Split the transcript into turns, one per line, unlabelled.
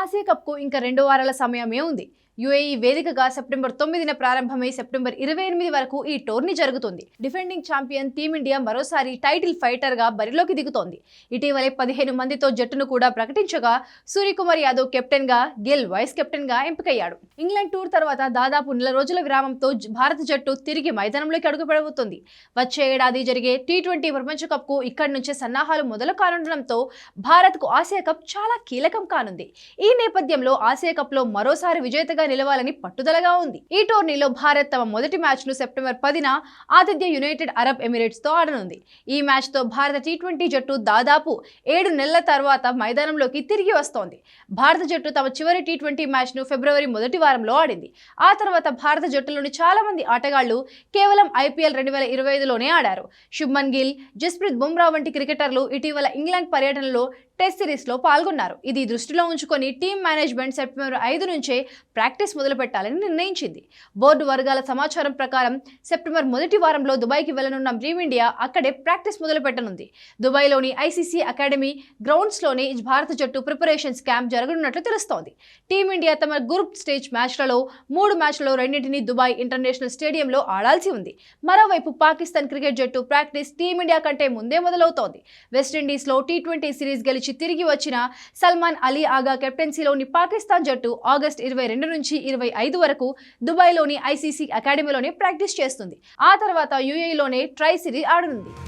Asia కప్కు ఇంకా రెండు వారాల సమయమే ఉంది. యుఏఈ వేదికగా సెప్టెంబర్ తొమ్మిదిన ప్రారంభమై సెప్టెంబర్ ఇరవై ఎనిమిది వరకు ఈ టోర్నీ జరుగుతుంది. డిఫెండింగ్ ఛాంపియన్ టీమిండియా మరోసారి టైటిల్ ఫైటర్గా బరిలోకి దిగుతోంది. ఇటీవలే పదిహేను మందితో జట్టును కూడా ప్రకటించగా సూర్యకుమార్ యాదవ్ కెప్టెన్గా గిల్ వైస్ కెప్టెన్గా ఎంపికయ్యాడు. ఇంగ్లాండ్ టూర్ తర్వాత దాదాపు నెల రోజుల విరామంతో భారత జట్టు తిరిగి మైదానంలోకి అడుగుపెడబోతుంది. వచ్చే ఏడాది జరిగే టీ ట్వంటీ ప్రపంచ కప్కు ఇక్కడి నుంచే సన్నాహాలు మొదలు కానుండడంతో భారత్కు ఆసియా కప్ చాలా కీలకం కానుంది. ఈ నేపథ్యంలో ఆసియా కప్లో మరోసారి విజేతగా నిలవాలని పట్టుదలగా ఉంది. ఈ టోర్నీలో భారత్ తమ మొదటి మ్యాచ్ను సెప్టెంబర్ పదిన ఆతిథ్య యునైటెడ్ అరబ్ ఎమిరేట్స్తో ఆడనుంది. ఈ మ్యాచ్తో భారత టీ ట్వంటీ జట్టు దాదాపు ఏడు నెలల తర్వాత మైదానంలోకి తిరిగి వస్తోంది. భారత జట్టు తమ చివరి టీ ట్వంటీ మ్యాచ్ను ఫిబ్రవరి మొదటి వారంలో ఆడింది. ఆ తర్వాత భారత జట్టులోని చాలా మంది ఆటగాళ్ళు కేవలం ఐపీఎల్ రెండు వేల ఇరవై ఐదులోనే ఆడారు. శుభ్మన్ గిల్ జస్ప్రీత్ బుమ్రా వంటి క్రికెటర్లు ఇటీవల ఇంగ్లాండ్ పర్యటనలో టెస్ట్ సిరీస్లో పాల్గొన్నారు. ఇది దృష్టిలో ఉంచుకొని టీం మేనేజ్మెంట్ సెప్టెంబర్ ఐదు నుంచే ప్రాక్టీస్ మొదలు పెట్టాలని నిర్ణయించింది. బోర్డు వర్గాల సమాచారం ప్రకారం సెప్టెంబర్ మొదటి వారంలో దుబాయ్కి వెళ్ళనున్న టీమిండియా అక్కడే ప్రాక్టీస్ మొదలు పెట్టనుంది దుబాయ్లోని ఐసీసీ అకాడమీ గ్రౌండ్స్లోని భారత జట్టు ప్రిపరేషన్స్ క్యాంప్ జరగనున్నట్లు తెలుస్తోంది. టీమిండియా తమ గ్రూప్ స్టేజ్ మ్యాచ్లలో మూడు మ్యాచ్లలో రెండింటిని దుబాయ్ ఇంటర్నేషనల్ స్టేడియంలో ఆడాల్సి ఉంది. మరోవైపు పాకిస్తాన్ క్రికెట్ జట్టు ప్రాక్టీస్ టీమిండియా కంటే ముందే మొదలవుతోంది. వెస్టిండీస్లో టీ ట్వంటీ సిరీస్ గెలిచి తిరిగి వచ్చిన సల్మాన్ అలీ ఆగా కెప్టెన్సీలోని పాకిస్తాన్ జట్టు ఆగస్ట్ ఇరవై రెండు నుంచి ఇరవై ఐదు వరకు దుబాయ్లోని ఐసీసీ అకాడమీలోనే ప్రాక్టీస్ చేస్తుంది. ఆ తర్వాత యూఏలోనే ట్రై సిరీస్ ఆడనుంది.